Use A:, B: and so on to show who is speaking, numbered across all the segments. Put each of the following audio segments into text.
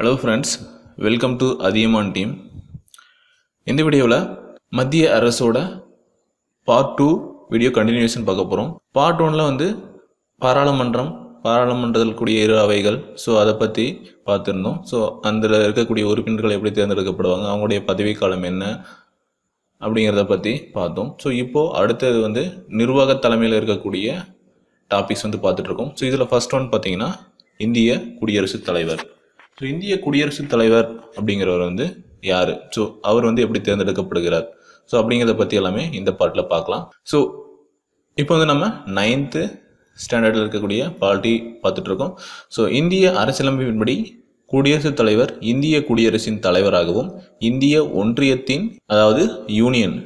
A: Hello friends welcome to Athiyaman team இந்த வீடியோவில் மத்திய அரசோட பார்ட் டூ வீடியோ கண்டினியூஷன் பார்க்க போகிறோம் பார்ட் ஒனில் வந்து பாராளுமன்றம் பாராளுமன்றத்தில் கூடிய இரு அவைகள். ஸோ அதை பற்றி பார்த்துருந்தோம். ஸோ அதில் இருக்கக்கூடிய உறுப்பினர்கள் எப்படி தேர்ந்தெடுக்கப்படுவாங்க அவங்களுடைய பதவிக்காலம் என்ன அப்படிங்கிறத பற்றி பார்த்தோம். ஸோ இப்போது அடுத்தது வந்து நிர்வாக தலைமையில் இருக்கக்கூடிய டாபிக்ஸ் வந்து பார்த்துட்ருக்கோம் ஸோ இதில் ஃபர்ஸ்ட் ஒன் பார்த்தீங்கன்னா இந்திய குடியரசுத் தலைவர். ஸோ இந்திய குடியரசுத் தலைவர் அப்படிங்கிறவர் வந்து யார்? ஸோ அவர் வந்து எப்படி தேர்ந்தெடுக்கப்படுகிறார்? ஸோ அப்படிங்கிறத பற்றி எல்லாமே இந்த பாட்டில் பார்க்கலாம். ஸோ இப்போ வந்து நம்ம நைன்த்து ஸ்டாண்டர்டில் இருக்கக்கூடிய பார்ட்டி பார்த்துட்ருக்கோம். ஸோ இந்திய அரசியலமைப்பின்படி குடியரசுத் தலைவர் இந்திய குடியரசின் தலைவராகவும் இந்திய ஒன்றியத்தின் அதாவது யூனியன்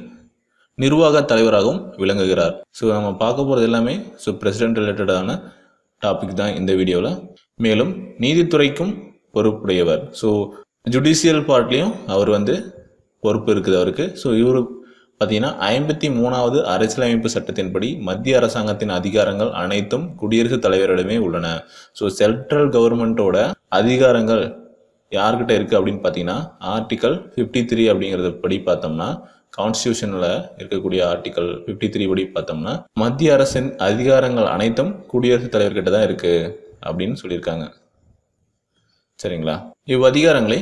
A: நிர்வாக தலைவராகவும் விளங்குகிறார். ஸோ நம்ம பார்க்க போகிறது எல்லாமே ஸோ பிரசிடென்ட் ரிலேட்டடான டாபிக் தான் இந்த வீடியோவில் மேலும் நீதித்துறைக்கும் பொறுப்புடையவர். ஸோ ஜுடிஷியல் பார்ட்லேயும் அவர் வந்து பொறுப்பு இருக்குது அவருக்கு. ஸோ இவர் பார்த்தீங்கன்னா ஐம்பத்தி மூணாவது அரசியலமைப்பு சட்டத்தின்படி மத்திய அரசாங்கத்தின் அதிகாரங்கள் அனைத்தும் குடியரசுத் தலைவரிடமே உள்ளன. ஸோ சென்ட்ரல் கவர்மெண்ட்டோட அதிகாரங்கள் யார்கிட்ட இருக்குது அப்படின்னு பார்த்தீங்கன்னா ஆர்டிக்கல் ஃபிஃப்டி த்ரீ அப்படிங்கிறத படி பார்த்தோம்னா கான்ஸ்டியூஷனில் இருக்கக்கூடிய ஆர்டிக்கல் ஃபிஃப்டி த்ரீ படி பார்த்தோம்னா மத்திய அரசின் அதிகாரங்கள் அனைத்தும் குடியரசுத் தலைவர்கிட்ட தான் இருக்குது அப்படின்னு சொல்லியிருக்காங்க. சரிங்களா? இவ் அதிகாரங்களை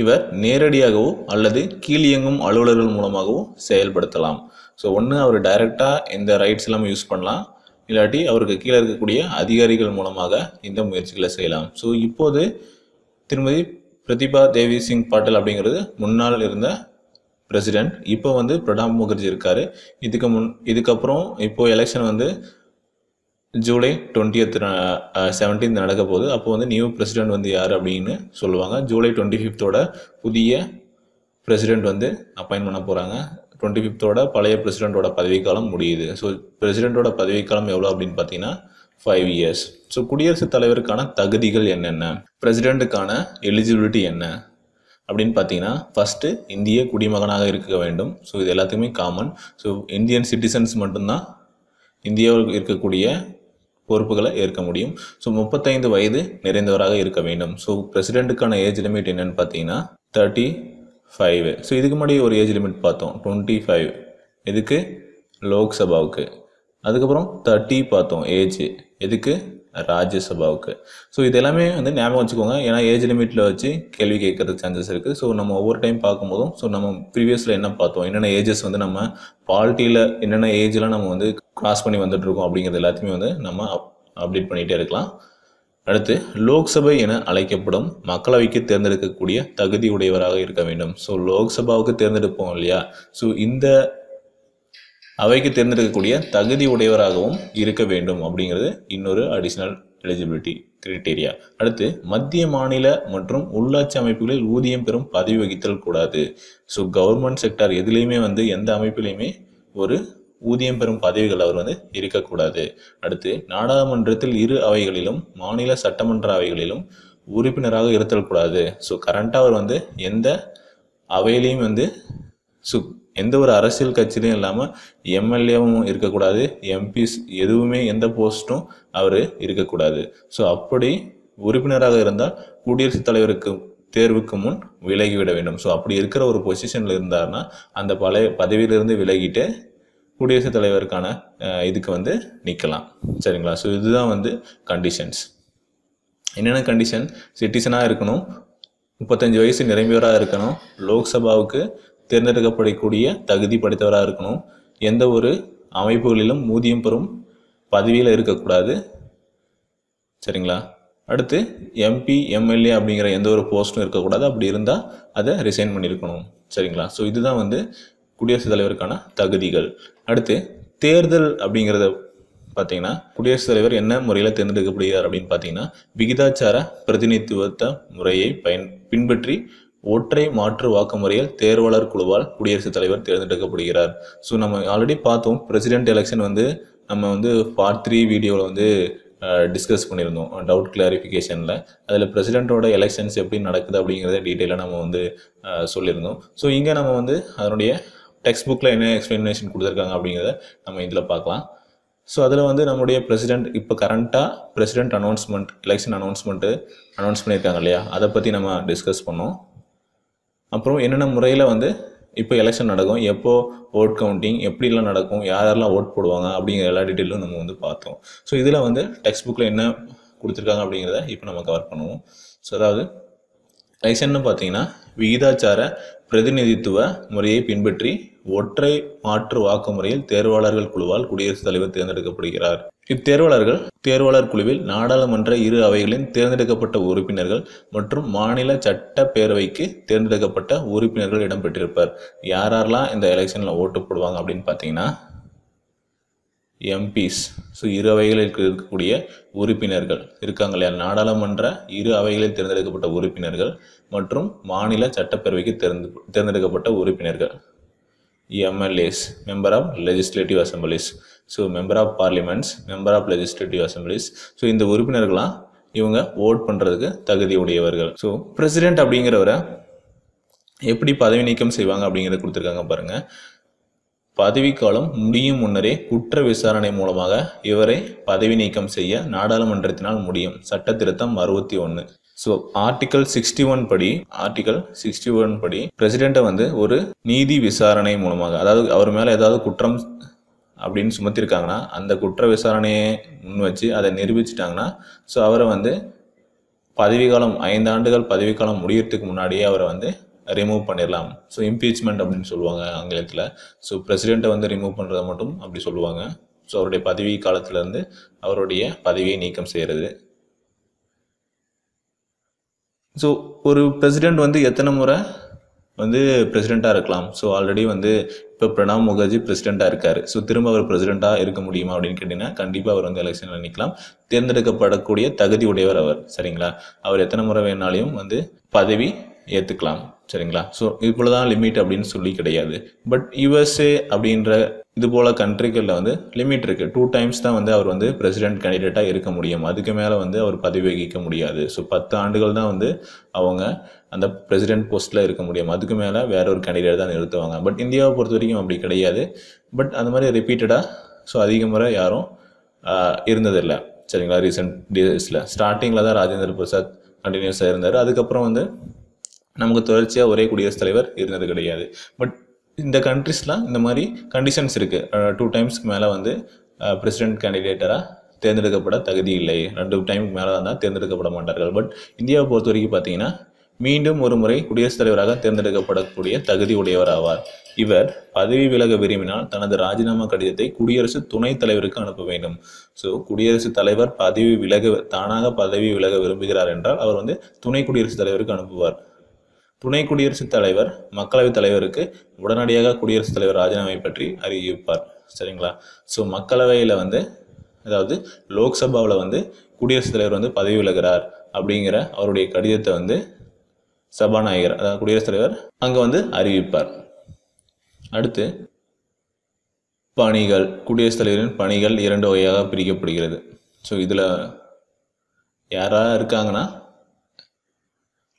A: இவர் நேரடியாகவோ அல்லது கீழியங்கும் அலுவலர்கள் மூலமாகவோ செயல்படுத்தலாம். ஸோ ஒன்று அவர் டைரெக்டாக இந்த ரைட்ஸ் எல்லாமே யூஸ் பண்ணலாம். இல்லாட்டி அவருக்கு கீழே இருக்கக்கூடிய அதிகாரிகள் மூலமாக இந்த முயற்சிகளை செய்யலாம். ஸோ இப்போது திருமதி பிரதிபா தேவி சிங் பாட்டல் அப்படிங்கிறது முன்னால் இருந்த பிரசிடென்ட் இப்போ வந்து பிரணாப் முகர்ஜி இருக்கார். இதுக்கு முன் இதுக்கப்புறம் இப்போது எலெக்ஷன் வந்து ஜூலை டுவெண்ட்டியத் செவன்டீன்த் நடக்க போகுது. அப்போ வந்து நியூ பிரசிடெண்ட் வந்து யார் அப்படின்னு சொல்லுவாங்க. ஜூலை டுவெண்ட்டி ஃபிஃப்த்தோட புதிய பிரசிடெண்ட் வந்து அப்பாயின் பண்ண போகிறாங்க டுவெண்ட்டி ஃபிஃப்த்தோட பழைய பிரசிடெண்ட்டோட பதவிக்காலம் முடியுது. ஸோ பிரசிடெண்ட்டோட பதவிக்காலம் எவ்வளோ அப்படின்னு பார்த்தீங்கன்னா ஃபைவ் இயர்ஸ் ஸோ குடியரசுத் தலைவருக்கான தகுதிகள் என்னென்ன? பிரசிடெண்ட்டுக்கான எலிஜிபிலிட்டி என்ன? அப்படின்னு பார்த்தீங்கன்னா ஃபஸ்ட்டு இந்திய குடிமகனாக இருக்க வேண்டும். ஸோ இது எல்லாத்துக்குமே காமன் ஸோ இந்தியன் சிட்டிசன்ஸ் மட்டும்தான் இந்தியாவில் இருக்கக்கூடிய பொறுப்புகளை ஏற்க முடியும். ஸோ முப்பத்தைந்து வயது நிறைந்தவராக இருக்க வேண்டும். ஸோ பிரசிடெண்ட்டுக்கான ஏஜ் லிமிட் என்னென்னு பார்த்தீங்கன்னா தேர்ட்டி ஃபைவ் ஸோ இதுக்கு முன்னாடி ஒரு ஏஜ் லிமிட் பார்த்தோம். டுவெண்ட்டி ஃபைவ் எதுக்கு லோக்சபாவுக்கு. அதுக்கப்புறம் தேர்ட்டி பார்த்தோம் ஏஜ் எதுக்கு ராஜ்யசபாவுக்கு. ஸோ இது எல்லாமே வந்து ஞாபகம் வச்சுக்கோங்க. ஏன்னா ஏஜ் லிமிட்டில் வச்சு கேள்வி கேட்கறதுக்கு சான்சஸ் இருக்குது ஸோ நம்ம ஒவ்வொரு டைம் பார்க்கும்போதும் ஸோ நம்ம ப்ரீவியஸில் என்ன பார்த்தோம்? என்னென்ன ஏஜஸ் வந்து நம்ம பாலிட்டியில் என்னென்ன ஏஜ்லாம் நம்ம வந்து கிராஸ் பண்ணி வந்துட்டுருக்கோம் அப்படிங்கிறது எல்லாத்தையுமே வந்து நம்ம அப்டேட் பண்ணிகிட்டே இருக்கலாம். அடுத்து லோக்சபை என அழைக்கப்படும் மக்களவைக்கு தேர்ந்தெடுக்கக்கூடிய தகுதி உடையவராக இருக்க வேண்டும். ஸோ லோக்சபாவுக்கு தேர்ந்தெடுப்போம் இல்லையா? ஸோ இந்த அவைக்கு தேர்ந்தெடுக்கக்கூடிய தகுதி உடையவராகவும் இருக்க வேண்டும் அப்படிங்கிறது இன்னொரு அடிஷ்னல் எலிஜிபிலிட்டி கிரைட்டீரியா அடுத்து மத்திய மாநில மற்றும் உள்ளாட்சி அமைப்புகளில் ஊதியம் பெறும் பதவி வகித்தல் கூடாது. ஸோ கவர்மெண்ட் செக்டார் எதுலேயுமே வந்து எந்த அமைப்புலையுமே ஒரு ஊதியம் பெறும் பதவிகள் அவர் வந்து இருக்கக்கூடாது. அடுத்து நாடாளுமன்றத்தில் இரு அவைகளிலும் மாநில சட்டமன்ற அவைகளிலும் உறுப்பினராக இருத்தல் கூடாது. ஸோ கரண்ட்டாக அவர் வந்து எந்த அவையிலையும் வந்து சு எந்த ஒரு அரசியல் கட்சியிலையும் இல்லாமல் எம்எல்ஏவும் இருக்கக்கூடாது. எம்பிஸ் எதுவுமே எந்த போஸ்ட்டும் அவர் இருக்கக்கூடாது. ஸோ அப்படி உறுப்பினராக இருந்தால் குடியரசுத் தலைவருக்கு தேர்வுக்கு முன் விலகிவிட வேண்டும். ஸோ அப்படி இருக்கிற ஒரு பொசிஷனில் இருந்தார்னா அந்த பழைய பதவியிலிருந்து விலகிட்டு குடியரசுத் தலைவருக்கான இதுக்கு வந்து நிற்கலாம் சரிங்களா? ஸோ இதுதான் வந்து கண்டிஷன்ஸ் என்னென்ன கண்டிஷன் சிட்டிசனாக இருக்கணும் முப்பத்தஞ்சு வயசு நிரம்பியவராக இருக்கணும் லோக்சபாவுக்கு தேர்ந்தெடுக்கப்படக்கூடிய தகுதி படைத்தவராக இருக்கணும் எந்த ஒரு அமைப்புகளிலும் ஊதியம் பெறும் பதவியில் இருக்கக்கூடாது. சரிங்களா? அடுத்து எம்பி எம்எல்ஏ அப்படிங்கிற எந்த ஒரு போஸ்ட்டும் இருக்கக்கூடாது. அப்படி இருந்தால் அதை ரிசைன் பண்ணியிருக்கணும். சரிங்களா? ஸோ இதுதான் வந்து குடியரசுத் தலைவருக்கான தகுதிகள். அடுத்து தேர்தல் அப்படிங்கிறத பார்த்தீங்கன்னா குடியரசுத் தலைவர் என்ன முறையில் தேர்ந்தெடுக்கப்படுகிறார் அப்படின்னு பார்த்தீங்கன்னா விகிதாச்சார பிரதிநிதித்துவத்த முறையை பயன் பின்பற்றி ஒற்றை மாற்று வாக்கு முறையில் தேர்வாளர் குழுவால் குடியரசுத் தலைவர் தேர்ந்தெடுக்கப்படுகிறார். ஸோ நம்ம ஆல்ரெடி பார்த்தோம் பிரசிடென்ட் எலெக்ஷன் வந்து நம்ம வந்து பார்ட் த்ரீ வீடியோவில் வந்து டிஸ்கஸ் பண்ணியிருந்தோம். டவுட் கிளாரிஃபிகேஷனில் அதில் பிரசிடெண்ட்டோட எலெக்ஷன்ஸ் எப்படி நடக்குது அப்படிங்கிறத டீட்டெயிலாக நம்ம வந்து சொல்லியிருந்தோம். ஸோ இங்கே நம்ம வந்து அதனுடைய டெக்ஸ்ட் புக்கில் என்ன எக்ஸ்ப்ளனேஷன் கொடுத்துருக்காங்க அப்படிங்கிறத நம்ம இதில் பார்க்கலாம். ஸோ அதில் வந்து நம்முடைய பிரசிடெண்ட் இப்போ கரண்ட்டாக president announcement election announcement announce பண்ணியிருக்காங்க இல்லையா? அதை பற்றி நம்ம டிஸ்கஸ் பண்ணோம். அப்புறம் என்னென்ன முறையில் வந்து இப்போ எலெக்ஷன் நடக்கும் எப்போது ஓட் கவுண்டிங் எப்படிலாம் நடக்கும் யாரெல்லாம் ஓட் போடுவாங்க அப்படிங்கிற எல்லா டீட்டெயிலும் நம்ம வந்து பார்த்தோம். ஸோ இதில் வந்து டெக்ஸ்ட் புக்கில் என்ன கொடுத்துருக்காங்க அப்படிங்கிறத இப்போ நம்ம கவர் பண்ணுவோம். ஸோ அதாவது லைசன்னு பார்த்தீங்கன்னா விகிதாச்சார பிரதிநிதித்துவ முறையை பின்பற்றி ஒற்றை மாற்று வாக்கு முறையில் தேர்வாளர்கள் குழுவால் குடியரசுத் தலைவர் தேர்ந்தெடுக்கப்படுகிறார். இத்தேர்வாளர்கள் தேர்வாளர் குழுவில் நாடாளுமன்ற இரு அவைகளின் தேர்ந்தெடுக்கப்பட்ட உறுப்பினர்கள் மற்றும் மாநில சட்ட பேரவைக்கு தேர்ந்தெடுக்கப்பட்ட உறுப்பினர்கள் இடம்பெற்றிருப்பார். யாரெல்லாம் இந்த எலெக்ஷனில் ஓட்டு போடுவாங்க அப்படின்னு பார்த்தீங்கன்னா எம்பிஸ் ஸோ இரு அவைகளில் இருக்கக்கூடிய உறுப்பினர்கள். இருக்காங்க இல்லையா? நாடாளுமன்ற இரு அவைகளில் தேர்ந்தெடுக்கப்பட்ட உறுப்பினர்கள் மற்றும் மாநில சட்டப்பேரவைக்கு தேர்ந்து தேர்ந்தெடுக்கப்பட்ட உறுப்பினர்கள். MLAs member of legislative assemblies so member of parliaments member of legislative assemblies so இந்த உறுப்பினர்களாம் இவங்க ஓட் பண்ணுறதுக்கு தகுதி உடையவர்கள். ஸோ பிரசிடென்ட் அப்படிங்கிறவரை எப்படி பதவி நீக்கம் செய்வாங்க அப்படிங்கிறத கொடுத்துருக்காங்க பாருங்கள் பதவிக்காலம் முடியும் முன்னரே குற்ற விசாரணை மூலமாக இவரை பதவி நீக்கம் செய்ய நாடாளுமன்றத்தினால் முடியும். சட்ட திருத்தம் அறுபத்தி ஒன்று ஸோ ஆர்டிகல் சிக்ஸ்டி ஒன் படி ஆர்டிகல் சிக்ஸ்டி ஒன் படி பிரசிடெண்ட்டை வந்து ஒரு நீதி விசாரணை மூலமாக அதாவது அவர் மேலே ஏதாவது குற்றம் அப்படின்னு சுமத்திருக்காங்கன்னா அந்த குற்ற விசாரணையை முன் வச்சு அதை நிரூபிச்சிட்டாங்கன்னா ஸோ அவரை வந்து பதவிக்காலம் ஐந்து ஆண்டுகள் பதவிக்காலம் முடியறதுக்கு முன்னாடியே அவரை வந்து ரிமூவ் பண்ணிடலாம் ஸோ இம்பீச்மெண்ட் அப்படின்னு சொல்லுவாங்க ஆங்கிலத்தில். ஸோ பிரசிடெண்ட்டை வந்து ரிமூவ் பண்ணுறதை மட்டும் அப்படி சொல்லுவாங்க. ஸோ அவருடைய பதவி காலத்திலேருந்து அவருடைய பதவியை நீக்கம் செய்கிறது ஸோ ஒரு பிரசிடெண்ட் வந்து எத்தனை முறை வந்து பிரசிடெண்ட்டாக இருக்கலாம்? ஸோ ஆல்ரெடி வந்து இப்போ பிரணாப் முகர்ஜி பிரசிடெண்ட்டாக இருக்கார். ஸோ திரும்ப அவர் பிரசிடெண்ட்டாக இருக்க முடியுமா அப்படின்னு கேட்டிங்கன்னா கண்டிப்பாக அவர் வந்து எலெக்ஷனில் நிற்கலாம் தேர்ந்தெடுக்கப்படக்கூடிய தகுதி உடையவர் அவர் சரிங்களா? அவர் எத்தனை முறை வேணாலையும் வந்து பதவி ஏற்றுக்கலாம் சரிங்களா? ஸோ இவ்வளோ தான் லிமிட் அப்படின்னு சொல்லி கிடையாது. பட் யுஎஸ்ஏ அப்படின்ற இது போல் கண்ட்ரிகளில் வந்து லிமிட் இருக்குது டூ டைம்ஸ் தான் வந்து அவர் வந்து பிரசிடென்ட் கேண்டிடேட்டாக இருக்க முடியும். அதுக்கு மேலே வந்து அவர் பதவி வகிக்க முடியாது. ஸோ பத்து ஆண்டுகள் தான் வந்து அவங்க அந்த பிரசிடென்ட் போஸ்ட்டில் இருக்க முடியும். அதுக்கு மேலே வேற ஒரு கேண்டிடேட் தான் நிறுத்துவாங்க. பட் இந்தியாவை பொறுத்த வரைக்கும் அப்படி கிடையாது. பட் அந்த மாதிரி ரிப்பீட்டடாக ஸோ அதிக முறை யாரும் இருந்ததில்லை. சரிங்களா? ரீசெண்ட் டேஸில் ஸ்டார்டிங்கில் தான் ராஜேந்திர பிரசாத் கண்டினியூஸாக இருந்தார். அதுக்கப்புறம் வந்து நமக்கு தொடர்ச்சியாக ஒரே குடியரசுத் தலைவர் இருந்தது கிடையாது. பட் இந்த கண்ட்ரிஸ்லாம் இந்த மாதிரி கண்டிஷன்ஸ் இருக்குது டூ டைம்ஸ்க்கு மேலே வந்து பிரசிடென்ட் கேண்டிடேட்டராக தேர்ந்தெடுக்கப்பட தகுதி இல்லை. ரெண்டு டைமுக்கு மேலே தான் தேர்ந்தெடுக்கப்பட மாட்டார்கள். பட் இந்தியாவை பொறுத்த வரைக்கும் பார்த்தீங்கன்னா மீண்டும் ஒரு முறை குடியரசுத் தலைவராக தேர்ந்தெடுக்கப்படக்கூடிய தகுதி உடையவர் ஆவார். இவர் பதவி விலக விரும்பினால் தனது ராஜினாமா கடிதத்தை குடியரசு துணைத் தலைவருக்கு அனுப்ப வேண்டும். ஸோ குடியரசுத் தலைவர் பதவி விலக தானாக பதவி விலக விரும்புகிறார் என்றால் அவர் வந்து துணை குடியரசுத் தலைவருக்கு அனுப்புவார். துணை குடியரசுத் தலைவர் மக்களவைத் தலைவருக்கு உடனடியாக குடியரசுத் தலைவர் ராஜினாமை பற்றி அறிவிப்பார். சரிங்களா? ஸோ மக்களவையில் வந்து அதாவது லோக்சபாவில் வந்து குடியரசுத் தலைவர் வந்து பதவி விலகிறார் அப்படிங்கிற அவருடைய கடிதத்தை வந்து சபாநாயகர் அதாவது குடியரசுத் தலைவர் அங்கே வந்து அறிவிப்பார். அடுத்து பணிகள் குடியரசுத் தலைவரின் பணிகள் இரண்டு வகையாக பிரிக்கப்படுகிறது. ஸோ இதில் யாராக இருக்காங்கன்னா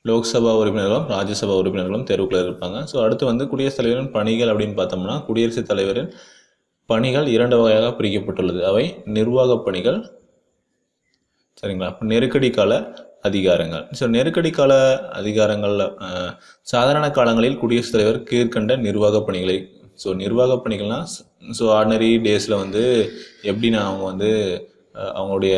A: லோக்சபா உறுப்பினர்களும் ராஜ்யசபா உறுப்பினர்களும் தேர்வுக்குள்ள இருப்பாங்க. ஸோ அடுத்து வந்து குடியரசுத் தலைவரின் பணிகள் அப்படின்னு பார்த்தோம்னா குடியரசுத் தலைவரின் பணிகள் இரண்டு வகையாக பிரிக்கப்பட்டுள்ளது. அவை நிர்வாகப் பணிகள் சரிங்களா? அப்ப நெருக்கடி கால அதிகாரங்கள். ஸோ நெருக்கடி கால அதிகாரங்களில் சாதாரண காலங்களில் குடியரசுத் தலைவர் கீழ்கண்ட நிர்வாக பணிகளை ஸோ நிர்வாக பணிகள்னால் ஸோ ஆர்டினரி டேஸில் வந்து எப்படின்னா அவங்க வந்து அவங்களுடைய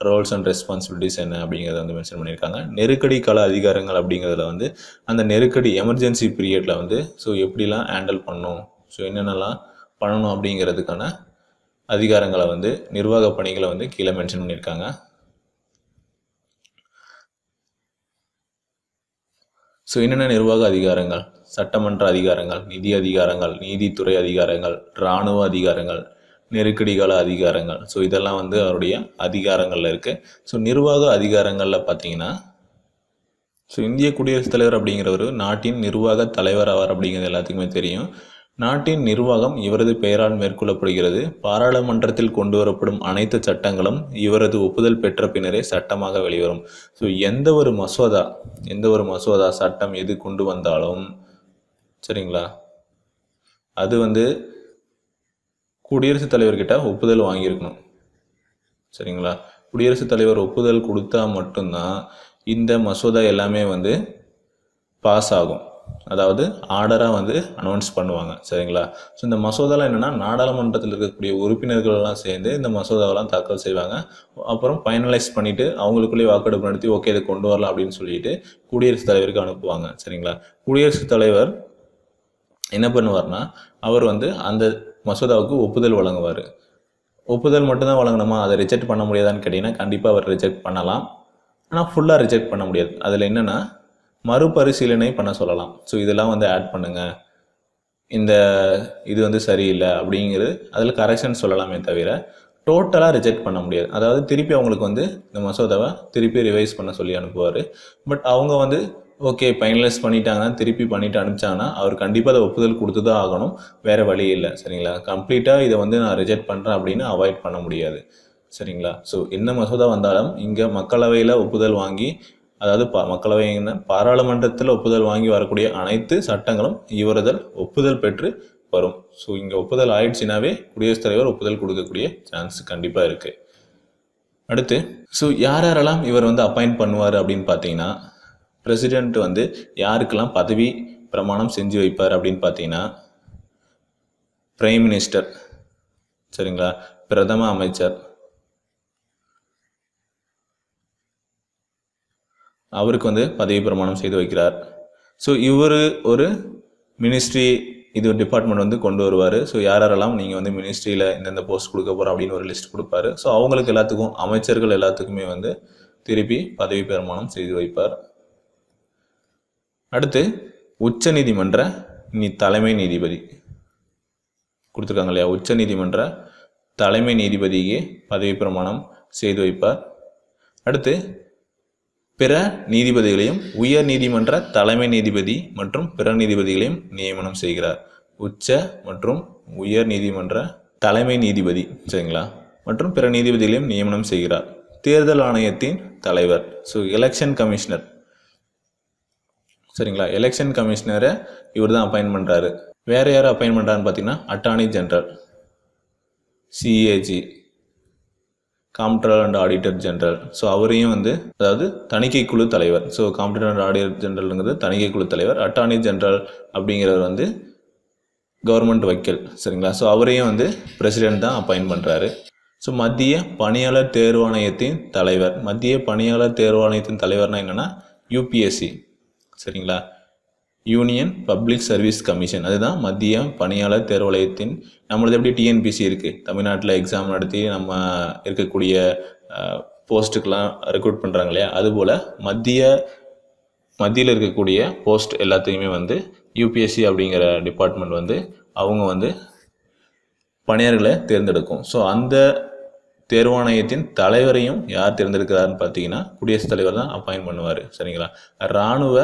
A: ரோல்ஸ் அண்ட் ரெஸ்பான்சிபிலிட்டிஸ் என்ன அப்படிங்கிறத வந்து மென்ஷன் பண்ணியிருக்காங்க. நெருக்கடி கால அதிகாரங்கள் அப்படிங்கிறதுல வந்து அந்த நெருக்கடி எமர்ஜென்சி பீரியடில் வந்து ஸோ எப்படிலாம் ஹேண்டில் பண்ணணும்? ஸோ என்னென்னலாம் பண்ணணும் அப்படிங்கிறதுக்கான அதிகாரங்களை வந்து நிர்வாக பணிகளை வந்து கீழே மென்ஷன் பண்ணியிருக்காங்க. ஸோ என்னென்ன நிர்வாக அதிகாரங்கள்? சட்டமன்ற அதிகாரங்கள் நிதி அதிகாரங்கள் நீதித்துறை அதிகாரங்கள் இராணுவ அதிகாரங்கள் நெருக்கடி கால அதிகாரங்கள். ஸோ இதெல்லாம் வந்து அவருடைய அதிகாரங்களில் இருக்குது ஸோ நிர்வாக அதிகாரங்களில் பார்த்தீங்கன்னா ஸோ இந்திய குடியரசுத் தலைவர் அப்படிங்கிறவர் நாட்டின் நிர்வாக தலைவர் ஆவார் அப்படிங்கிறது எல்லாத்துக்குமே தெரியும். நாட்டின் நிர்வாகம் இவரது பெயரால் மேற்கொள்ளப்படுகிறது. பாராளுமன்றத்தில் கொண்டு வரப்படும் அனைத்து சட்டங்களும் இவரது ஒப்புதல் பெற்ற பின்னரே சட்டமாக வெளிவரும். ஸோ எந்த ஒரு மசோதா எந்த ஒரு மசோதா சட்டம் எது கொண்டு வந்தாலும் சரிங்களா? அது வந்து குடியரசுத் தலைவர்கிட்ட ஒப்புதல் வாங்கியிருக்கணும். சரிங்களா? குடியரசுத் தலைவர் ஒப்புதல் கொடுத்தா மட்டும்தான் இந்த மசோதா எல்லாமே வந்து பாஸ் ஆகும். அதாவது ஆர்டராக வந்து அனௌன்ஸ் பண்ணுவாங்க. சரிங்களா? ஸோ இந்த மசோதாலாம் என்னென்னா நாடாளுமன்றத்தில் இருக்கக்கூடிய உறுப்பினர்கள்லாம் சேர்ந்து இந்த மசோதாவெல்லாம் தாக்கல் செய்வாங்க. அப்புறம் ஃபைனலைஸ் பண்ணிவிட்டு அவங்களுக்குள்ளேயே வாக்கெடுப்பு நடத்தி ஓகே இதை கொண்டு வரலாம் அப்படின்னு சொல்லிட்டு குடியரசுத் தலைவருக்கு அனுப்புவாங்க. சரிங்களா? குடியரசுத் தலைவர் என்ன பண்ணுவார்னா அவர் வந்து அந்த மசோதாவுக்கு ஒப்புதல் வழங்குவார். ஒப்புதல் மட்டும்தான் வழங்கணுமா? அதை ரிஜெக்ட் பண்ண முடியாதான்னு கேட்டிங்கன்னா கண்டிப்பாக அவர் ரிஜெக்ட் பண்ணலாம். ஆனால் ஃபுல்லாக ரிஜெக்ட் பண்ண முடியாது. அதில் என்னென்னா மறுபரிசீலனை பண்ண சொல்லலாம். ஸோ இதெல்லாம் வந்து ஆட் பண்ணுங்கள் இந்த இது வந்து சரியில்லை அப்படிங்கிறது அதில் கரெக்ஷன் சொல்லலாமே தவிர டோட்டலாக ரிஜெக்ட் பண்ண முடியாது. அதாவது திருப்பி அவங்களுக்கு வந்து இந்த மசோதாவை திருப்பி ரிவைஸ் பண்ண சொல்லி அனுப்புவார். பட் அவங்க வந்து ஓகே ஃபைனலைஸ் பண்ணிட்டாங்கன்னா திருப்பி பண்ணிட்டு அனுப்பிச்சாங்கன்னா அவர் கண்டிப்பாக அதை ஒப்புதல் கொடுத்து தான் ஆகணும். வேறு வழி இல்லை. சரிங்களா? கம்ப்ளீட்டாக இதை வந்து நான் ரிஜெக்ட் பண்ணுறேன் அப்படின்னு அவாய்ட் பண்ண முடியாது. சரிங்களா? ஸோ என்ன மசோதா வந்தாலும் இங்கே மக்களவையில் ஒப்புதல் வாங்கி அதாவது ப மக்களவை பாராளுமன்றத்தில் ஒப்புதல் வாங்கி வரக்கூடிய அனைத்து சட்டங்களும் இவரதல் ஒப்புதல் பெற்று வரும். ஸோ இங்கே ஒப்புதல் ஆயிடுச்சுனாவே குடியரசுத் தலைவர் ஒப்புதல் கொடுக்கக்கூடிய சான்ஸ் கண்டிப்பாக இருக்குது அடுத்து ஸோ யார் யாரெல்லாம் இவர் வந்து அப்பாயிண்ட் பண்ணுவார் அப்படின்னு பார்த்தீங்கன்னா பிரசிடெண்ட் வந்து யாருக்கெல்லாம் பதவி பிரமாணம் செஞ்சு வைப்பார் அப்படின்னு பார்த்தீங்கன்னா பிரைம் மினிஸ்டர் சரிங்களா? பிரதம அமைச்சர். அவருக்கு வந்து பதவி பிரமாணம் செய்து வைக்கிறார். ஸோ இவர் ஒரு மினிஸ்ட்ரி இது ஒரு டிபார்ட்மெண்ட் வந்து கொண்டு வருவார். ஸோ யார் யாரெல்லாம் நீங்கள் வந்து மினிஸ்ட்ரியில் இந்தந்த போஸ்ட் கொடுக்க போகிறோம் அப்படின்னு ஒரு லிஸ்ட் கொடுப்பாரு. ஸோ அவங்களுக்கு எல்லாத்துக்கும் அமைச்சர்கள் எல்லாத்துக்குமே வந்து திருப்பி பதவி பிரமாணம் செய்து வைப்பார். அடுத்து உச்ச நீதிமன்ற நீ தலைமை நீதிபதி. கொடுத்துருக்காங்க இல்லையா? உச்ச நீதிமன்ற தலைமை நீதிபதிக்கு பதவி பிரமாணம் செய்து வைப்பார். அடுத்து பிற நீதிபதிகளையும் உயர் நீதிமன்ற தலைமை நீதிபதி மற்றும் பிற நீதிபதிகளையும் நியமனம் செய்கிறார். உச்ச மற்றும் உயர் நீதிமன்ற தலைமை நீதிபதி சரிங்களா? மற்றும் பிற நீதிபதிகளையும் நியமனம் செய்கிறார். தேர்தல் ஆணையத்தின் தலைவர் ஸோ எலெக்ஷன் கமிஷனர் சரிங்களா? எலெக்ஷன் கமிஷனரை இவர் தான் அப்பாயின் பண்ணுறாரு வேறு யார் அப்பாயின் பண்ணுறாருன்னு பார்த்தீங்கன்னா attorney general CAG comptroller and auditor general so அவரையும் வந்து அதாவது தணிக்கை குழு தலைவர். ஸோ காம்ப்டர் அண்ட் ஆடிட்டர் ஜென்ரலுங்கிறது தணிக்கை குழு தலைவர். அட்டார்னி ஜென்ரல் அப்படிங்கிறவர் வந்து கவர்மெண்ட் வக்கீல். சரிங்களா? ஸோ அவரையும் வந்து பிரசிடென்ட் தான் அப்பாயின் பண்ணுறாரு ஸோ மத்திய பணியாளர் தேர்வாணையத்தின் தலைவர். மத்திய பணியாளர் தேர்வாணையத்தின் தலைவர்னால் என்னென்னா யூபிஎஸ்சி சரிங்களா? யூனியன் பப்ளிக் சர்வீஸ் கமிஷன் அதுதான் மத்திய பணியாளர் தேர்வாலயத்தின் நம்மளது எப்படி டிஎன்பிசி இருக்குது தமிழ்நாட்டில் எக்ஸாம் நடத்தி நம்ம இருக்கக்கூடிய போஸ்ட்டுக்கெலாம் ரெக்ரூட் பண்ணுறாங்க இல்லையா? அதுபோல் மத்திய மத்தியில் இருக்கக்கூடிய போஸ்ட் எல்லாத்தையுமே வந்து யூபிஎஸ்சி அப்படிங்கிற டிபார்ட்மெண்ட் வந்து அவங்க வந்து பணியாளர்களை தேர்ந்தெடுக்கும். ஸோ அந்த தேர்வாணையத்தின் தலைவரையும் யார் தேர்ந்தெடுக்கிறாருன்னு பார்த்தீங்கன்னா குடியரசுத் தலைவர் தான் அப்பாயின் பண்ணுவார். சரிங்களா? இராணுவ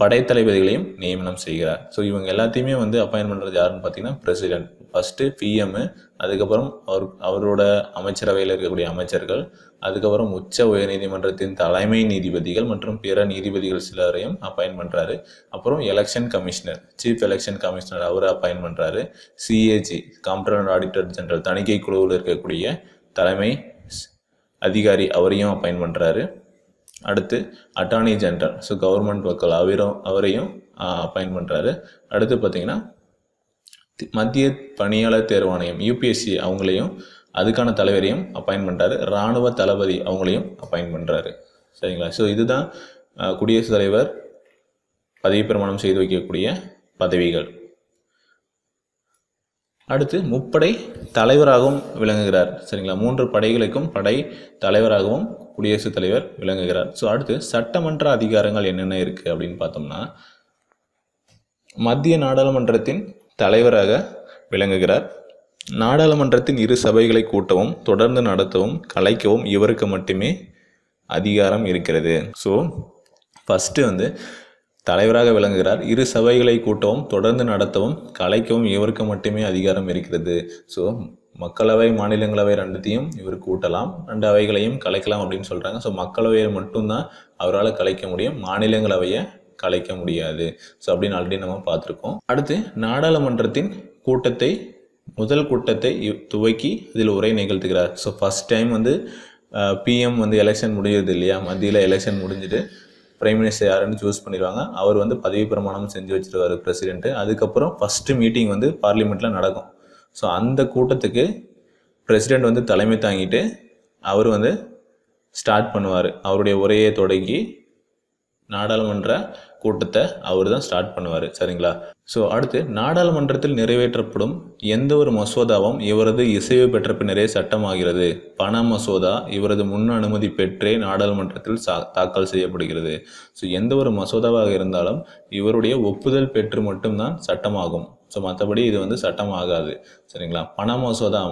A: படைத்தளபதிகளையும் நியமனம் செய்கிறார். ஸோ இவங்க எல்லாத்தையுமே வந்து அப்பாயின் பண்ணுறது யாருன்னு பார்த்தீங்கன்னா பிரசிடென்ட் ஃபஸ்ட்டு பிஎம்மு அதுக்கப்புறம் அவர் அவரோட அமைச்சரவையில் இருக்கக்கூடிய அமைச்சர்கள் அதுக்கப்புறம் உச்ச உயர்நீதிமன்றத்தின் தலைமை நீதிபதிகள் மற்றும் பிற நீதிபதிகள் சிலரையும் அப்பாயின் பண்ணுறாரு அப்புறம் election commissioner chief election commissioner அவரை அப்பாயின் பண்ணுறாரு சிஏஜி காம்ப்டர் ஆடிட்டர் ஜெனரல் தணிக்கை குழுவில் இருக்கக்கூடிய தலைமை அதிகாரி அவரையும் அப்பாயின் பண்ணுறாரு அடுத்து அட்டார்னி ஜென்ரல் ஸோ கவர்மெண்ட் வக்கல் அவரும் அவரையும் அப்பாயின் பண்ணுறாரு அடுத்து பார்த்தீங்கன்னா மத்திய பணியாளர் தேர்வாணையம் யூபிஎஸ்சி அவங்களையும் அதுக்கான தலைவரையும் அப்பாயின் பண்ணுறாரு இராணுவ தளபதி அவங்களையும் அப்பாயின் பண்ணுறாரு சரிங்களா? ஸோ இதுதான் குடியரசுத் தலைவர் பதவி பிரமாணம் செய்து வைக்கக்கூடிய பதவிகள். அடுத்து முப்படை தலைவராகவும் விளங்குகிறார். சரிங்களா? மூன்று படைகளுக்கும் படை தலைவராகவும் குடியரசுத் தலைவர் விளங்குகிறார். ஸோ அடுத்து சட்டமன்ற அதிகாரங்கள் என்னென்ன இருக்குது அப்படின்னு பார்த்தோம்னா மத்திய நாடாளுமன்றத்தின் தலைவராக விளங்குகிறார். நாடாளுமன்றத்தின் இரு சபைகளை கூட்டவும் தொடர்ந்து நடத்தவும் கலைக்கவும் இவருக்கு மட்டுமே அதிகாரம் இருக்கிறது. ஸோ ஃபஸ்ட்டு வந்து தலைவராக விளங்குகிறார். இரு சபைகளை கூட்டவும் தொடர்ந்து நடத்தவும் கலைக்கவும் இவருக்கு மட்டுமே அதிகாரம் இருக்கிறது. ஸோ மக்களவை மாநிலங்களவை ரெண்டுத்தையும் இவர் கூட்டலாம் ரெண்டு அவைகளையும் கலைக்கலாம் அப்படின்னு சொல்கிறாங்க ஸோ மக்களவையை மட்டும்தான் அவரால் கலைக்க முடியும். மாநிலங்களவையை கலைக்க முடியாது. ஸோ அப்படின்னு ஆல்ரெடி நம்ம பார்த்துருக்கோம். அடுத்து நாடாளுமன்றத்தின் கூட்டத்தை முதல் கூட்டத்தை துவக்கி இதில் உரை நிகழ்த்துகிறார். ஸோ ஃபஸ்ட் டைம் வந்து பிஎம் வந்து எலெக்ஷன் முடியுது இல்லையா? மத்தியில் எலெக்ஷன் முடிஞ்சுட்டு பிரைம் மினிஸ்டர் யாருன்னு சூஸ் பண்ணிடுவாங்க. அவர் வந்து பதவி பிரமாணம் செஞ்சு வச்சுருவார் பிரசிடென்ட்டு அதுக்கப்புறம் ஃபஸ்ட்டு மீட்டிங் வந்து பார்லிமெண்ட்டில் நடக்கும். ஸோ அந்த கூட்டத்துக்கு பிரசிடெண்ட் வந்து தலைமை தாங்கிட்டு அவர் வந்து ஸ்டார்ட் பண்ணுவார். அவருடைய உரையை தொடங்கி நாடாளுமன்ற கூட்டத்தை அவர் தான் ஸ்டார்ட் பண்ணுவார். சரிங்களா? ஸோ அடுத்து நாடாளுமன்றத்தில் நிறைவேற்றப்படும் எந்த ஒரு மசோதாவும் இவரது இசைவு பெற்ற பின்னரே சட்டமாகிறது. பண மசோதா இவரது முன் அனுமதி பெற்றே நாடாளுமன்றத்தில் சா தாக்கல் செய்யப்படுகிறது. ஸோ எந்த ஒரு மசோதாவாக இருந்தாலும் இவருடைய ஒப்புதல் பெற்று மட்டும்தான் சட்டமாகும். ஸோ மற்றபடி இது வந்து சட்டம் ஆகாது சரிங்களா? பண மசோதா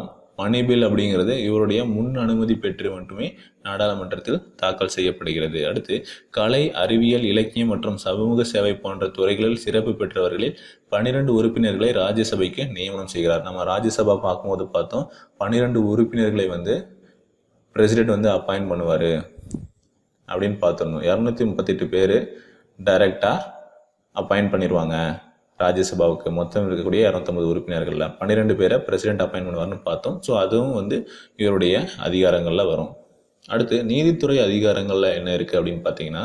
A: மணி பில் அப்படிங்கிறது இவருடைய முன் அனுமதி பெற்று மட்டுமே நாடாளுமன்றத்தில் தாக்கல் செய்யப்படுகிறது. அடுத்து கலை அறிவியல் இலக்கியம் மற்றும் சமூக சேவை போன்ற துறைகளில் சிறப்பு பெற்றவர்களில் பன்னிரண்டு உறுப்பினர்களை ராஜ்யசபைக்கு நியமனம் செய்கிறார். நம்ம ராஜ்யசபா பார்க்கும்போது பார்த்தோம் பன்னிரண்டு உறுப்பினர்களை வந்து பிரசிடெண்ட் வந்து அப்பாயிண்ட் பண்ணுவார் அப்படின்னு பார்த்துடணும். இரநூத்தி முப்பத்தெட்டு பேர் டைரெக்டாக அப்பாயிண்ட் பண்ணிடுவாங்க ராஜ்யசபாவுக்கு மொத்தம் இருக்கக்கூடிய இரநூத்தம்பது உறுப்பினர்களில் பன்னிரெண்டு பேரை பிரசிடென்ட் அப்பாயிண்ட் பண்ணுவார்னு பார்த்தோம். ஸோ அதுவும் வந்து இவருடைய அதிகாரங்களில் வரும். அடுத்து நீதித்துறை அதிகாரங்களில் என்ன இருக்குது அப்படின்னு பார்த்தீங்கன்னா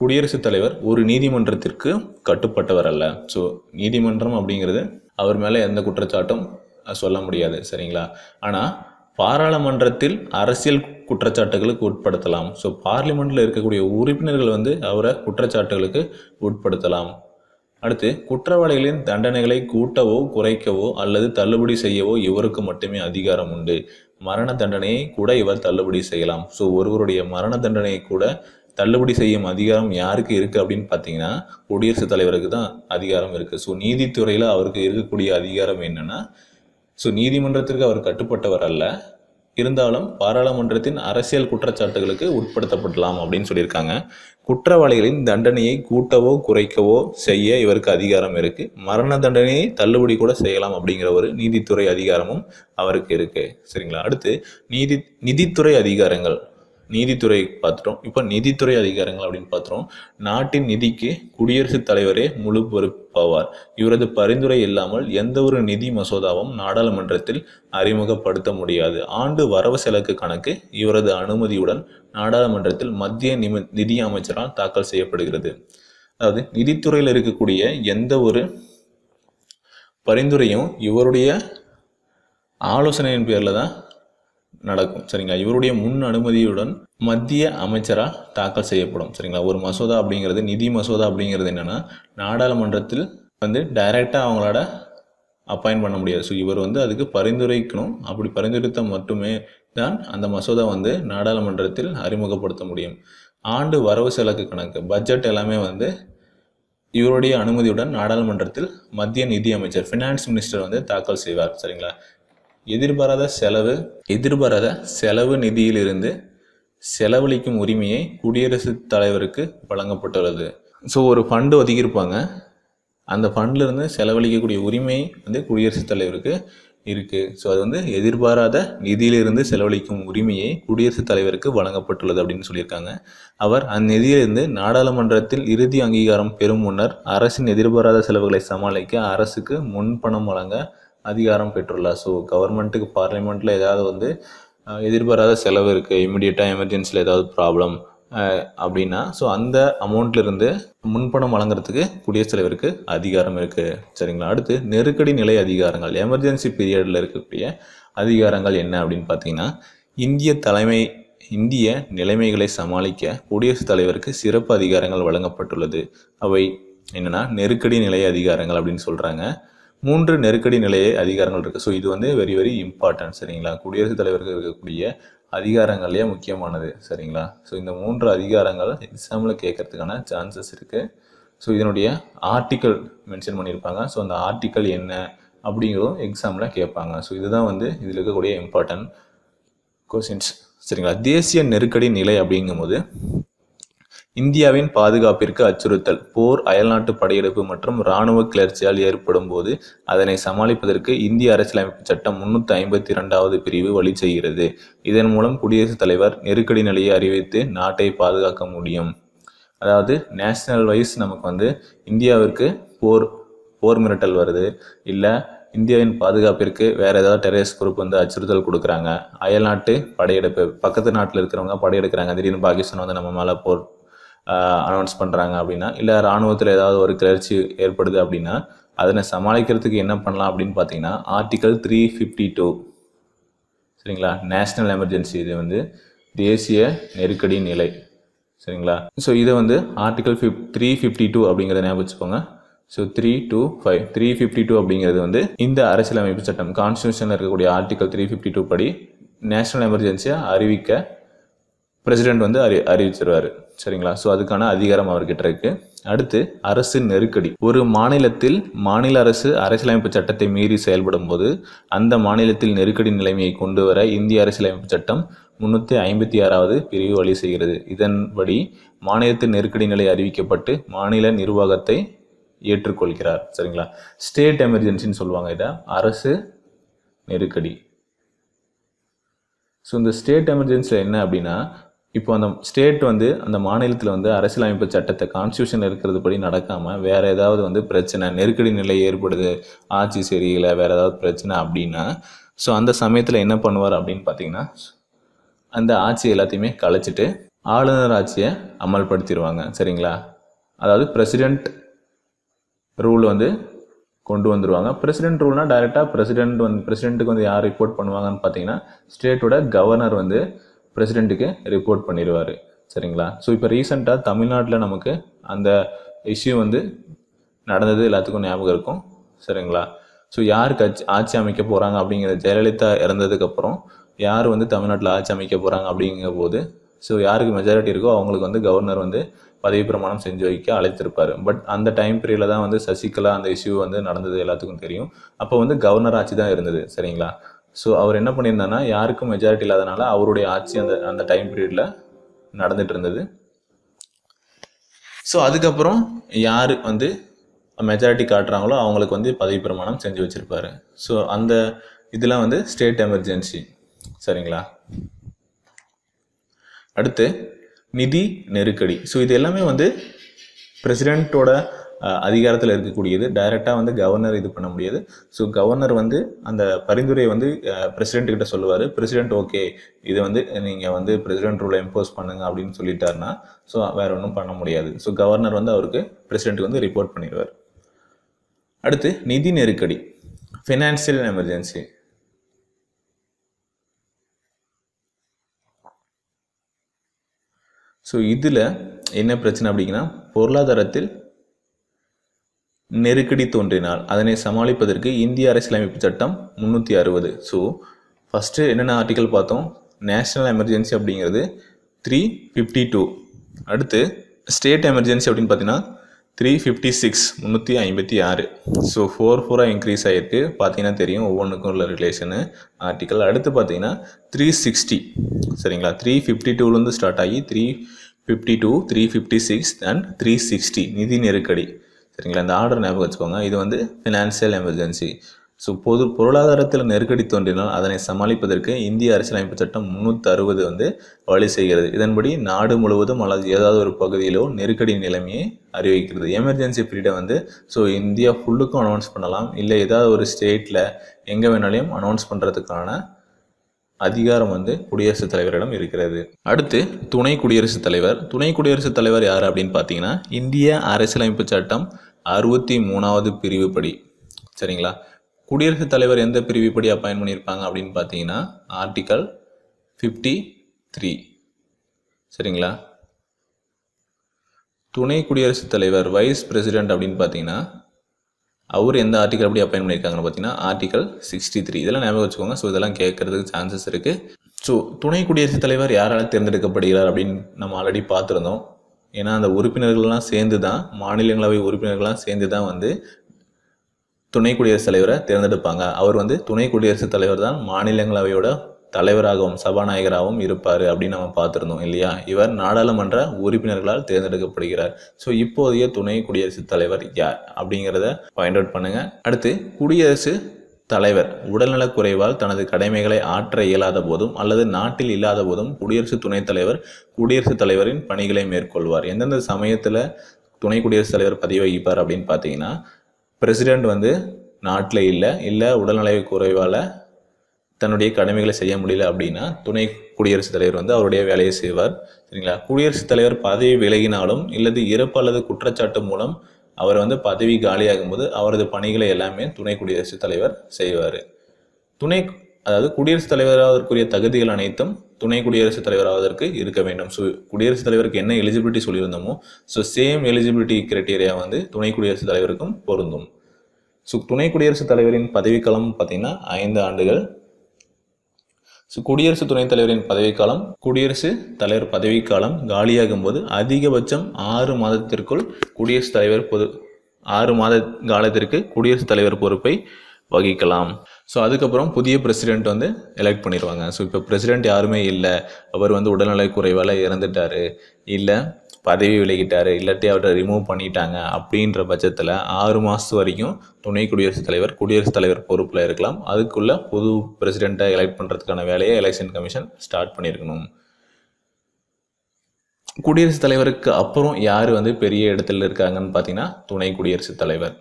A: குடியரசுத் தலைவர் ஒரு நீதிமன்றத்திற்கு கட்டுப்பட்டவர் அல்ல. ஸோ நீதிமன்றம் அப்படிங்கிறது அவர் மேலே எந்த குற்றச்சாட்டும் சொல்ல முடியாது சரிங்களா? ஆனால் பாராளுமன்றத்தில் அரசியல் குற்றச்சாட்டுகளுக்கு உட்படுத்தலாம். ஸோ பார்லிமெண்ட்டில் இருக்கக்கூடிய உறுப்பினர்கள் வந்து அவரை குற்றச்சாட்டுகளுக்கு உட்படுத்தலாம். அடுத்து குற்றவாளிகளின் தண்டனைகளை கூட்டவோ குறைக்கவோ அல்லது தள்ளுபடி செய்யவோ இவருக்கு மட்டுமே அதிகாரம் உண்டு. மரண தண்டனையை கூட இவர் தள்ளுபடி செய்யலாம். ஸோ ஒருவருடைய மரண தண்டனையை கூட தள்ளுபடி செய்யும் அதிகாரம் யாருக்கு இருக்குது அப்படின்னு பார்த்தீங்கன்னா குடியரசுத் தலைவருக்கு தான் அதிகாரம் இருக்குது ஸோ நீதித்துறையில் அவருக்கு இருக்கக்கூடிய அதிகாரம் என்னன்னா ஸோ நீதிமன்றத்திற்கு அவர் கட்டுப்பட்டவர் அல்ல. இருந்தாலும் பாராளுமன்றத்தின் அரசியல் குற்றச்சாட்டுகளுக்கு உட்படுத்தப்படலாம் அப்படின்னு சொல்லியிருக்காங்க. குற்றவாளிகளின் தண்டனையை கூட்டவோ குறைக்கவோ செய்ய இவருக்கு அதிகாரம் இருக்கு. மரண தண்டனையை தள்ளுபடி கூட செய்யலாம் அப்படிங்கிற ஒரு நீதித்துறை அதிகாரமும் அவருக்கு இருக்கு. சரிங்களா? அடுத்து நீதி நிதித்துறை அதிகாரங்கள். நீதித்துறை பார்த்துட்டோம். இப்போ நிதித்துறை அதிகாரங்கள் அப்படின்னு பார்த்துட்டோம். நாட்டின் நிதிக்கு குடியரசுத் தலைவரே முழு பொறுப்பாவார். இவரது பரிந்துரை இல்லாமல் எந்த ஒரு நிதி மசோதாவும் நாடாளுமன்றத்தில் அறிமுகப்படுத்த முடியாது. ஆண்டு வரவு செலவு கணக்கு இவரது அனுமதியுடன் நாடாளுமன்றத்தில் மத்திய நிம நிதி அமைச்சரால் தாக்கல் செய்யப்படுகிறது. அதாவது நிதித்துறையில் இருக்கக்கூடிய எந்த ஒரு பரிந்துரையும் இவருடைய ஆலோசனையின் பேரில் தான் நடக்கும். சரிங்களா? இவருடைய முன் அனுமதியுடன் மத்திய அமைச்சராக தாக்கல் செய்யப்படும். சரிங்களா? ஒரு மசோதா அப்படிங்கிறது நிதி மசோதா அப்படிங்கிறது என்னென்னா நாடாளுமன்றத்தில் வந்து டைரெக்டாக அவங்களோட அப்பாயிண்ட் பண்ண முடியாது. ஸோ இவர் வந்து அதுக்கு பரிந்துரைக்கணும். அப்படி பரிந்துரைத்த மட்டுமே தான் அந்த மசோதா வந்து நாடாளுமன்றத்தில் அறிமுகப்படுத்த முடியும். ஆண்டு வரவு செலவு கணக்கு. பட்ஜெட் எல்லாமே வந்து இவருடைய அனுமதியுடன் நாடாளுமன்றத்தில் மத்திய நிதி அமைச்சர் ஃபினான்ஸ் மினிஸ்டர் வந்து தாக்கல் செய்வார். சரிங்களா? எதிர்பாராத செலவு எதிர்பாராத செலவு நிதியிலிருந்து செலவழிக்கும் உரிமையை குடியரசுத் தலைவருக்கு வழங்கப்பட்டுள்ளது. ஸோ ஒரு ஃபண்டு ஒதுக்கியிருப்பாங்க. அந்த ஃபண்ட்லேருந்து செலவழிக்கக்கூடிய உரிமை வந்து குடியரசுத் தலைவருக்கு இருக்குது ஸோ அது வந்து எதிர்பாராத நிதியிலிருந்து செலவழிக்கும் உரிமையை குடியரசுத் தலைவருக்கு வழங்கப்பட்டுள்ளது அப்படின்னு சொல்லியிருக்காங்க. அவர் அந்நிதியிலிருந்து நாடாளுமன்றத்தில் இறுதி அங்கீகாரம் பெறும் முன்னர் அரசின் எதிர்பாராத செலவுகளை சமாளிக்க அரசுக்கு முன்பணம் வழங்க அதிகாரம் பெற்றுள்ளார் ஸோ கவர்மெண்ட்டுக்கு பார்லிமெண்ட்டில் ஏதாவது வந்து எதிர்பாராத செலவு இருக்குது இமிடியேட்டாக எமர்ஜென்சியில் ஏதாவது ப்ராப்ளம் அப்படின்னா ஸோ அந்த அமௌண்ட்லேருந்து முன்பணம் வழங்குறதுக்கு குடியரசுத் தலைவருக்கு அதிகாரம் இருக்குது சரிங்களா? அடுத்து நெருக்கடி நிலை அதிகாரங்கள். எமர்ஜென்சி பீரியடில் இருக்கக்கூடிய அதிகாரங்கள் என்ன அப்படின்னு பார்த்தீங்கன்னா இந்திய தலைமை இந்திய நிலைமைகளை சமாளிக்க குடியரசுத் தலைவருக்கு சிறப்பு அதிகாரங்கள் வழங்கப்பட்டுள்ளது. அவை என்னன்னா நெருக்கடி நிலை அதிகாரங்கள் அப்படின்னு சொல்கிறாங்க மூன்று நெருக்கடி நிலையை அதிகாரங்கள் இருக்குது ஸோ இது வந்து வெரி வெரி இம்பார்ட்டன்ட் சரிங்களா? குடியரசுத் தலைவருக்கு இருக்கக்கூடிய அதிகாரங்கள்லேயே முக்கியமானது சரிங்களா? ஸோ இந்த மூன்று அதிகாரங்கள் எக்ஸாமில் கேட்கறதுக்கான சான்சஸ் இருக்குது ஸோ இதனுடைய ஆர்டிக்கல் மென்ஷன் பண்ணியிருப்பாங்க. ஸோ அந்த ஆர்டிக்கல் என்ன அப்படிங்கிறதும் எக்ஸாமில் கேட்பாங்க. ஸோ இதுதான் வந்து இதில் இருக்கக்கூடிய இம்பார்ட்டன்ட் கொஸ்டின்ஸ் சரிங்களா? தேசிய நெருக்கடி நிலை அப்படிங்கும்போது இந்தியாவின் பாதுகாப்பிற்கு அச்சுறுத்தல் போர் அயல்நாட்டு படையெடுப்பு மற்றும் இராணுவ கிளர்ச்சியால் ஏற்படும் போது அதனை சமாளிப்பதற்கு இந்திய அரசியலமைப்பு சட்டம் முன்னூற்றி ஐம்பத்தி இரண்டாவது பிரிவு வழி செய்கிறது. இதன் மூலம் குடியரசுத் தலைவர் நெருக்கடி நிலையை அறிவித்து நாட்டை பாதுகாக்க முடியும். அதாவது நேஷனல் வைஸ் நமக்கு வந்து இந்தியாவிற்கு போர் போர் மிரட்டல் வருது. இல்லை இந்தியாவின் பாதுகாப்பிற்கு வேறு ஏதாவது டெரரிஸ்ட் குரூப் வந்து அச்சுறுத்தல் கொடுக்குறாங்க. அயல்நாட்டு படையெடுப்பு பக்கத்து நாட்டில் இருக்கிறவங்க படையெடுக்கிறாங்க. திடீர்னு பாகிஸ்தான் வந்து நம்ம மேலே போர் அனௌன்ஸ் பண்ணுறாங்க அப்படின்னா இல்லை இராணுவத்தில் ஏதாவது ஒரு கிளர்ச்சி ஏற்படுது அப்படின்னா அதனை சமாளிக்கிறதுக்கு என்ன பண்ணலாம் அப்படின்னு பார்த்தீங்கன்னா ஆர்டிகல் த்ரீ ஃபிஃப்டி டூ சரிங்களா? நேஷ்னல் எமர்ஜென்சி இது வந்து தேசிய நெருக்கடி நிலை. சரிங்களா? ஸோ இதை வந்து article fif three fifty two அப்படிங்கிறத ஞாபகம் வச்சுக்கோங்க. So three two five three fifty two அப்படிங்கிறது வந்து இந்த அரசியலமைப்பு சட்டம் கான்ஸ்டியூஷனில் இருக்கக்கூடிய ஆர்டிகல் த்ரீ ஃபிஃப்டி டூ படி நேஷனல் எமர்ஜென்சியை அறிவிக்க பிரசிடென்ட் வந்து அறி அறிவிச்சிருவார். சரிங்களா? ஸோ அதுக்கான அதிகாரம் அவர்கிட்ட இருக்கு. அடுத்து அரசு நெருக்கடி. ஒரு மாநிலத்தில் மாநில அரசு அரசியலமைப்பு சட்டத்தை மீறி செயல்படும் போது அந்த மாநிலத்தில் நெருக்கடி நிலைமையை கொண்டு வர இந்திய அரசியலமைப்பு சட்டம் முன்னூற்றி ஐம்பத்தி ஆறாவது பிரிவு வழி செய்கிறது. இதன்படி மாநிலத்தில் நெருக்கடி நிலை அறிவிக்கப்பட்டு மாநில நிர்வாகத்தை ஏற்றுக்கொள்கிறார். சரிங்களா? ஸ்டேட் எமர்ஜென்சின்னு சொல்லுவாங்க இதை. அரசு நெருக்கடி. ஸோ இந்த ஸ்டேட் எமர்ஜென்சியில் என்ன அப்படின்னா இப்போ அந்த ஸ்டேட் வந்து அந்த மாநிலத்தில் வந்து அரசியலமைப்பு சட்டத்தை கான்ஸ்டியூஷன் இருக்கிறது படி நடக்காமல் வேறு ஏதாவது வந்து பிரச்சனை நெருக்கடி நிலை ஏற்படுது ஆட்சி சரியில்லை வேறு ஏதாவது பிரச்சனை அப்படின்னா ஸோ அந்த சமயத்தில் என்ன பண்ணுவார் அப்படின்னு பார்த்தீங்கன்னா அந்த ஆட்சி எல்லாத்தையுமே கலைச்சிட்டு ஆளுநர் ஆட்சியை அமல்படுத்திடுவாங்க சரிங்களா? அதாவது பிரசிடெண்ட் ரூல் வந்து கொண்டு வந்துருவாங்க. பிரசிடென்ட் ரூல்னால் டைரெக்டாக பிரசிடென்ட் வந்து பிரசிடென்ட்டுக்கு வந்து யார் ரிப்போர்ட் பண்ணுவாங்கன்னு பார்த்தீங்கன்னா ஸ்டேட்டோட கவர்னர் வந்து பிரசிடென்ட்டுக்கு ரிப்போர்ட் பண்ணிடுவார். சரிங்களா? ஸோ இப்போ ரீசெண்டாக தமிழ்நாட்டில் நமக்கு அந்த இஷ்யூ வந்து நடந்தது எல்லாத்துக்கும் ஞாபகம் இருக்கும். சரிங்களா? ஸோ யாருக்கு கட்சி ஆட்சி அமைக்க போகிறாங்க அப்படிங்கிற ஜெயலலிதா இறந்ததுக்கப்புறம் யார் வந்து தமிழ்நாட்டில் ஆட்சி அமைக்க போகிறாங்க அப்படிங்கிற போது ஸோ யாருக்கு மெஜாரிட்டி இருக்கோ அவங்களுக்கு வந்து கவர்னர் வந்து பதவி பிரமாணம் செஞ்சு வைக்க அழைத்திருப்பார். பட் அந்த டைம் பீரியடில் தான் வந்து சசிகலா அந்த இஷ்யூ வந்து நடந்தது எல்லாத்துக்கும் தெரியும். அப்போ வந்து கவர்னர் ஆட்சி தான் இருந்தது. சரிங்களா? ஸோ அவர் என்ன பண்ணியிருந்தாருன்னா யாருக்கும் மெஜாரிட்டி இல்லாதனால அவருடைய ஆட்சி அந்த அந்த டைம் பீரியடில் நடந்துட்டு இருந்தது. ஸோ அதுக்கப்புறம் யார் வந்து மெஜாரிட்டி காட்டுறாங்களோ அவங்களுக்கு வந்து பதவி பிரமாணம் செஞ்சு வச்சுருப்பாரு. ஸோ அந்த இதெல்லாம் வந்து ஸ்டேட் எமர்ஜென்சி சரிங்களா? அடுத்து நிதி நெருக்கடி. ஸோ இது எல்லாமே வந்து பிரசிடெண்ட்டோட அதிகாரத்தில் இருக்கக்கூடியது. டைரெக்டாக வந்து கவர்னர் இது பண்ண முடியாது. ஸோ கவர்னர் வந்து அந்த பரிந்துரையை வந்து பிரசிடென்ட் கிட்ட சொல்லுவார். பிரசிடென்ட் ஓகே இதை வந்து நீங்கள் வந்து பிரசிடென்ட் ரூலை இம்போஸ் பண்ணுங்க அப்படின்னு சொல்லிட்டாருன்னா ஸோ வேற ஒன்றும் பண்ண முடியாது. ஸோ கவர்னர் வந்து அவருக்கு பிரசிடென்ட்டுக்கு வந்து ரிப்போர்ட் பண்ணிடுவார். அடுத்து நிதி நெருக்கடி. ஃபினான்சியல் எமர்ஜென்சி ஸோ இதில் என்ன பிரச்சனை அப்படிங்கன்னா பொருளாதாரத்தில் நெருக்கடி தோன்றினால் அதனை சமாளிப்பதற்கு இந்திய அரசியலமைப்பு சட்டம் முந்நூற்றி அறுபது. ஸோ ஃபஸ்ட்டு என்னென்ன ஆர்டிக்கல் பார்த்தோம்? நேஷ்னல் எமர்ஜென்சி அப்படிங்கிறது த்ரீ ஃபிஃப்டி டூ அடுத்து ஸ்டேட் எமர்ஜென்சி அப்படின்னு பார்த்தீங்கன்னா த்ரீ ஃபிஃப்டி சிக்ஸ் முந்நூற்றி ஐம்பத்தி ஆறு. ஸோ ஃபோர் ஃபோராக இன்க்ரீஸ் ஆகிருக்கு பார்த்தீங்கன்னா தெரியும் ஒவ்வொன்றுக்கும் உள்ள ரிலேஷனு ஆர்டிக்கல் அடுத்து பார்த்தீங்கன்னா த்ரீ சிக்ஸ்டி சரிங்களா? த்ரீ ஃபிஃப்டி டூலேருந்து ஸ்டார்ட் ஆகி three fifty two three fifty six and three sixty நிதி நெருக்கடி. சரிங்களா? இந்த ஆர்டர் ஞாபகம் வச்சுக்கோங்க. இது வந்து ஃபினான்சியல் எமர்ஜென்சி ஸோ பொது பொருளாதாரத்தில் நெருக்கடி தோன்றினால் அதனை சமாளிப்பதற்கு இந்திய அரசியலமைப்பு சட்டம் முந்நூற்றி அறுபது வந்து வழி செய்கிறது. இதன்படி நாடு முழுவதும் அல்லது ஏதாவது ஒரு பகுதியிலோ நெருக்கடி நிலைமையை அறிவிக்கிறது. எமர்ஜென்சி பீரியடை வந்து ஸோ இந்தியா ஃபுல்லுக்கும் அனௌன்ஸ் பண்ணலாம். இல்லை ஏதாவது ஒரு ஸ்டேட்டில் எங்கே வேணாலையும் அனௌன்ஸ் பண்ணுறதுக்கான அதிகாரம் வந்து குடியரசுத் தலைவரிடம் இருக்கிறது. அடுத்து துணை குடியரசுத் தலைவர். துணை குடியரசுத் தலைவர் யார் அப்படின்னு பார்த்தீங்கன்னா இந்திய அரசியலமைப்பு சட்டம் அறுபத்தி மூணாவது பிரிவுப்படி. சரிங்களா? குடியரசுத் தலைவர் எந்த பிரிவுப்படி அப்பாயின் பண்ணியிருப்பாங்க அப்படின்னு பார்த்தீங்கன்னா ஆர்டிக்கல் ஃபிஃப்டி த்ரீ சரிங்களா? துணை குடியரசுத் தலைவர் வைஸ் பிரசிடென்ட் அப்படின்னு பார்த்தீங்கன்னா அவர் எந்த ஆர்டிக்கல் அப்படி அப்பாயின் பண்ணியிருக்காங்கன்னு பார்த்தீங்கன்னா ஆர்டிக்கல் சிக்ஸ்டி த்ரீ இதெல்லாம் ஞாபகம் வச்சுக்கோங்க. ஸோ இதெல்லாம் கேட்கறதுக்கு சான்சஸ் இருக்குது ஸோ துணை குடியரசுத் தலைவர் யாரால் தேர்ந்தெடுக்கப்படுகிறார் அப்படின்னு நம்ம ஆல்ரெடி பார்த்துருந்தோம். ஏன்னா அந்த உறுப்பினர்கள்லாம் சேர்ந்து தான் மாநிலங்களவை உறுப்பினர்கள்லாம் சேர்ந்து தான் வந்து துணை குடியரசுத் தலைவரை தேர்ந்தெடுப்பாங்க. அவர் வந்து துணை குடியரசுத் தலைவர் தான் மாநிலங்களவையோட தலைவராகவும் சபாநாயகராகவும் இருப்பார் அப்படின்னு நம்ம பார்த்துருந்தோம் இல்லையா? இவர் நாடாளுமன்ற உறுப்பினர்களால் தேர்ந்தெடுக்கப்படுகிறார். ஸோ இப்போதைய துணை குடியரசுத் தலைவர் யார்? அப்படிங்கிறத பாயிண்ட் அவுட் பண்ணுங்க. அடுத்து குடியரசு தலைவர். உடல்நலக் குறைவால் தனது கடமைகளை ஆற்ற இயலாத போதும் அல்லது நாட்டில் இல்லாத போதும் குடியரசு துணைத் தலைவர் குடியரசுத் தலைவரின் பணிகளை மேற்கொள்வார். எந்தெந்த சமயத்தில் துணை குடியரசுத் தலைவர் பதவி வகிப்பார் அப்படின்னு பார்த்தீங்கன்னா பிரசிடெண்ட் வந்து நாட்டில் இல்லை இல்லை உடல்நலை குறைவால் தன்னுடைய கடமைகளை செய்ய முடியல அப்படின்னா துணை குடியரசுத் தலைவர் வந்து அவருடைய வேலையை செய்வார். சரிங்களா? குடியரசுத் தலைவர் பதவி விலகினாலும் இல்லது இறப்பு அல்லது குற்றச்சாட்டு மூலம் அவர் வந்து பதவி காலியாகும் போது அவரது பணிகளை எல்லாமே துணை குடியரசுத் தலைவர் செய்வார். துணை அதாவது குடியரசுத் தலைவராவதற்குரிய தகுதிகள் அனைத்தும் துணை குடியரசுத் தலைவராவதற்கு இருக்க வேண்டும். ஸோ குடியரசுத் தலைவருக்கு என்ன எலிஜிபிலிட்டி சொல்லியிருந்தோமோ ஸோ சேம் எலிஜிபிலிட்டி கிரைட்டீரியா வந்து துணை குடியரசுத் தலைவருக்கும் பொருந்தும். ஸோ துணை குடியரசுத் தலைவரின் பதவிக்காலம் பார்த்தீங்கன்னா ஐந்து ஆண்டுகள். குடியரசு துணைத் தலைவரின் பதவிக்காலம் குடியரசு தலைவர் பதவிக்காலம் காலியாகும் போது அதிகபட்சம் ஆறு மாதத்திற்குள் குடியரசுத் தலைவர் பொது ஆறு மாத காலத்திற்கு குடியரசுத் தலைவர் பொறுப்பை வகிக்கலாம். ஸோ அதுக்கப்புறம் புதிய பிரசிடென்ட் வந்து எலெக்ட் பண்ணிடுவாங்க. ஸோ இப்போ பிரசிடென்ட் யாருமே இல்லை. அவர் வந்து உடல்நிலை குறைவால் இறந்துட்டாரு. இல்லை பதவி விலகிட்டார் இல்லாட்டி அவரை ரிமூவ் பண்ணிட்டாங்க அப்படின்ற பட்சத்தில் ஆறு மாதம் வரைக்கும் துணை குடியரசுத் தலைவர் குடியரசுத் தலைவர் பொறுப்பில் இருக்கலாம். அதுக்குள்ள புது பிரசிடெண்ட்டை எலெக்ட் பண்ணுறதுக்கான வேலையை எலெக்ஷன் கமிஷன் ஸ்டார்ட் பண்ணியிருக்கணும் குடியரசுத் தலைவருக்கு அப்புறம் யார் வந்து பெரிய இடத்துல இருக்காங்கன்னு பார்த்தீங்கன்னா துணை குடியரசுத் தலைவர்.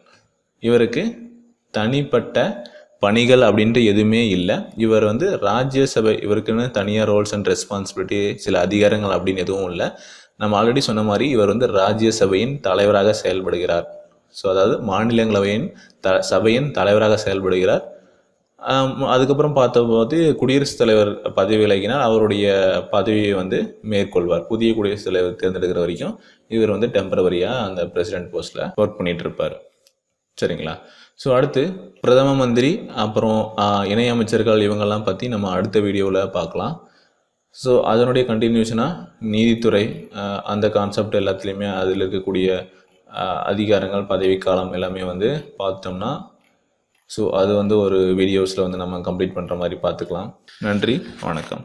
A: இவருக்கு தனிப்பட்ட பணிகள் அப்படின்ட்டு எதுவுமே இல்லை. இவர் வந்து ராஜ்யசபை இவருக்குன்னு தனியாக ரோல்ஸ் அண்ட் ரெஸ்பான்சிபிலிட்டி சில அதிகாரங்கள் அப்படின்னு எதுவும் இல்லை. நம்ம ஆல்ரெடி சொன்ன மாதிரி இவர் வந்து ராஜ்யசபையின் தலைவராக செயல்படுகிறார். ஸோ அதாவது மாநிலங்களவையின் த சபையின் தலைவராக செயல்படுகிறார். அதுக்கப்புறம் பார்த்தபோது குடியரசுத் தலைவர் பதவி விலகினால் அவருடைய பதவியை வந்து மேற்கொள்வார். புதிய குடியரசுத் தலைவர் தேர்ந்தெடுக்கிற வரைக்கும் இவர் வந்து டெம்பரவரியாக அந்த பிரசிடென்ட் போஸ்ட்டில் ஒர்க் பண்ணிகிட்டு இருப்பார். சரிங்களா? ஸோ அடுத்து பிரதம மந்திரி அப்புறம் இணையமைச்சர்கள் இவங்கெல்லாம் பற்றி நம்ம அடுத்த வீடியோவில் பார்க்கலாம். ஸோ அதனுடைய கண்டினியூஷனாக நீதித்துறை அந்த கான்செப்ட் எல்லாத்துலேயுமே அதில் இருக்கக்கூடிய அதிகாரங்கள் பதவிக்காலம் எல்லாமே வந்து பார்த்தோம்னா ஸோ அது வந்து ஒரு வீடியோஸில் வந்து நம்ம கம்ப்ளீட் பண்ணுற மாதிரி பார்த்துக்கலாம். நன்றி வணக்கம்.